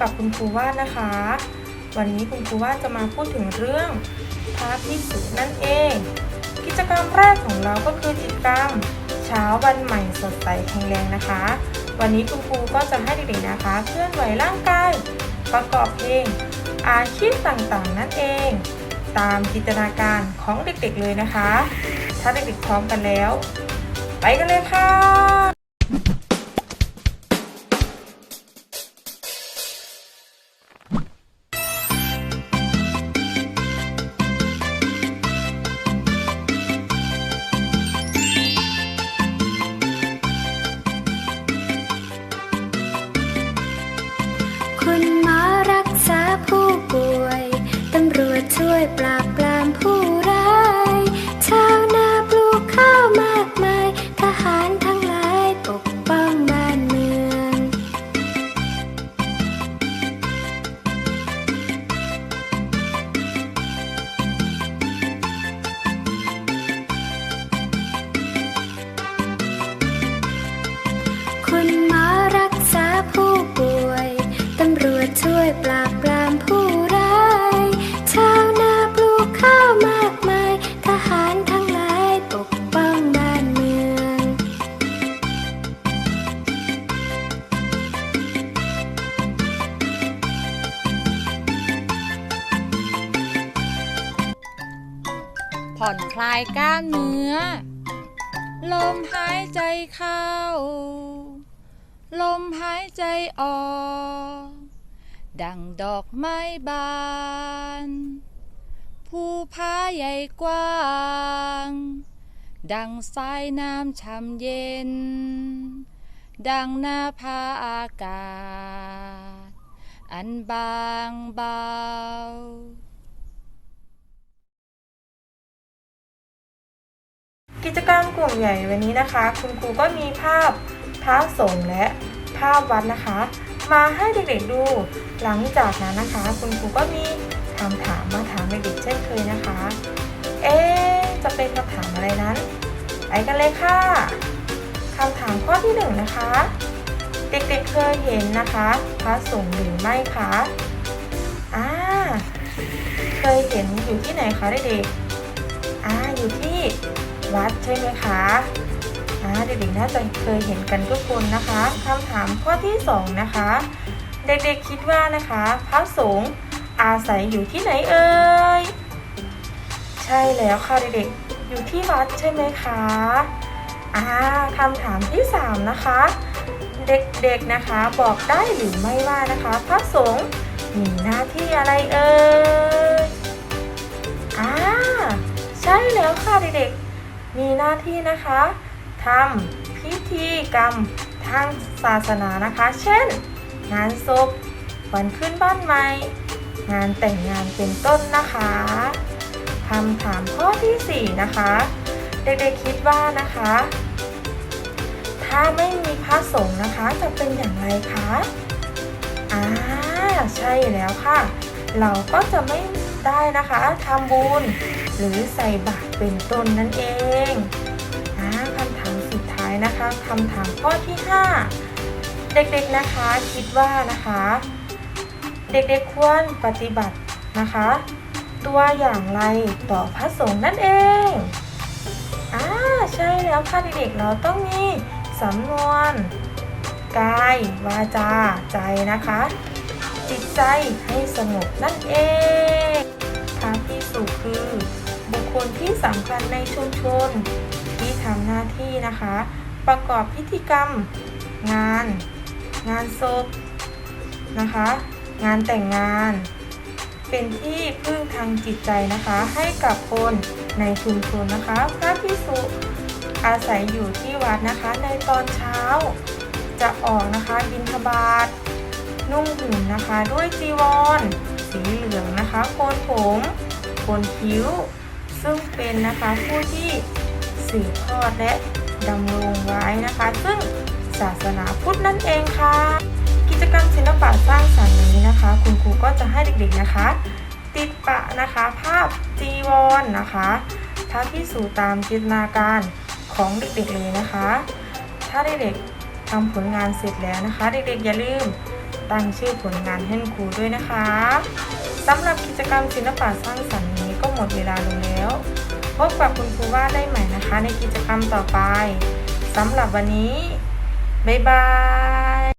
กับคุณครูวาดนะคะ วันนี้คุณครูวาดจะมาพูดถึงเรื่องพระภิกษุนั่นเอง กิจกรรมแรกของเราก็คือกิจกรรมเช้าวันใหม่สดใสแข็งแรงนะคะ วันนี้คุณครูก็จะให้เด็กๆนะคะ เคลื่อนไหวร่างกายประกอบเพลงอาชีพต่างๆ นั่นเอง ตามจินตนาการของเด็กๆเลยนะคะ ถ้าเด็กๆพร้อมกันแล้ว ไปกันเลยค่ะ ช่วยปราบปรามผู้ร้าย ชาวนาปลูกข้าวมากมาย ทหารทั้งหลายปกป้องบ้านเมือง คุณหมอรักษาผู้ป่วย ตำรวจช่วยปราบ ผ่อนคลายกล้ามเนื้อ ลมหายใจเข้า ลมหายใจออก ดังดอกไม้บานภูผาใหญ่กว้าง ดังสายน้ำช่ำเย็น ดังหน้าผาอากาศ อันบางเบา กิจกรรมกลุ่มใหญ่วันนี้นะคะ คุณครูก็มีภาพพระสงฆ์และภาพวัดนะคะ มาให้เด็กๆดู หลังจากนั้นนะคะ คุณครูก็มีคำถามมาถามเด็กๆเช่นเคยนะคะ เอ๊จะเป็นคำถามอะไรนั้นไปกันเลยค่ะคำถามข้อที่หนึ่งนะคะ เด็กๆเคยเห็นนะคะพระสงฆ์หรือไม่คะอ่าเคยเห็นอยู่ที่ไหนคะเด็กๆอ่าอยู่ที่ วัดใช่ไหมคะเด็กๆน่าจะเคยเห็นกันทุกคนนะคะคำถามข้อที่สองนะคะ เด็กๆคิดว่านะคะ พระสงฆ์อาศัยอยู่ที่ไหนเอ่ยใช่แล้วค่ะเด็กๆอยู่ที่วัดใช่ไหมคะอ่าคำถามที่สามนะคะ เด็กๆนะคะบอกได้หรือไม่ว่านะคะ พระสงฆ์มีหน้าที่อะไรเอ่ยอ่าใช่แล้วค่ะเด็กๆ มีหน้าที่นะคะทำพิธีกรรมทางศาสนานะคะ เช่น งานศพวันขึ้นบ้านใหม่ งานแต่งงานเป็นต้นนะคะคำถามข้อที่ 4 นะคะ เด็กๆคิดว่านะคะ ถ้าไม่มีพระสงฆ์นะคะจะเป็นอย่างไรคะอ่าใช่แล้วค่ะ เราก็จะไม่ ได้นะคะทำบุญหรือใส่บาตรเป็นต้นนั่นเองอคำถามสุดท้ายนะคะคำถามข้อที่ 5 เด็กๆนะคะคิดว่านะคะ เด็กๆควรปฏิบัตินะคะ ตัวอย่างไรต่อพระสงฆ์นั่นเองอ่าใช่แล้วค่ะเด็กๆเราต้องมีสำนวนกายวาจาใจนะคะ จิตใจให้สงบนั่นเองุคือ บุคคลที่สำคัญในชุมชน ที่ทำหน้าที่นะคะ ประกอบพิธีกรรม งาน งานศพนะคะ งานแต่งงาน เป็นที่พึ่งทางจิตใจนะคะ ให้กับคนในชุมชนนะคะ พระภิกษุอาศัยอยู่ที่วัดนะคะ ในตอนเช้า จะออกนะคะบิณฑบาตนุ่งห่มนะคะ ด้วยจีวร สีเหลืองนะคะโกนผม กนคิ้ว ซึ่งเป็นนะคะผู้ที่สืบทอดและดำรงไว้นะคะ ซึ่งศาสนาพุทธนั่นเองค่ะ กิจกรรมศิลปะสร้างสรรค์นี้นะคะ คุณครูก็จะให้เด็กๆนะคะ ติดปะนะคะภาพจีวรนะคะพระพิสูจน์ตามจินตนาการของเด็กๆเลยนะคะ ถ้าเด็กๆทำผลงานเสร็จแล้วนะคะ เด็กๆอย่าลืมตั้งชื่อผลงานให้ครูด้วยนะคะสำหรับกิจกรรมศิลปะสร้างสรรค์ ก็หมดเวลาลงแล้ว พบกับคุณครูว่าได้ใหม่นะคะในกิจกรรมต่อไปสำหรับวันนี้ บ๊ายบาย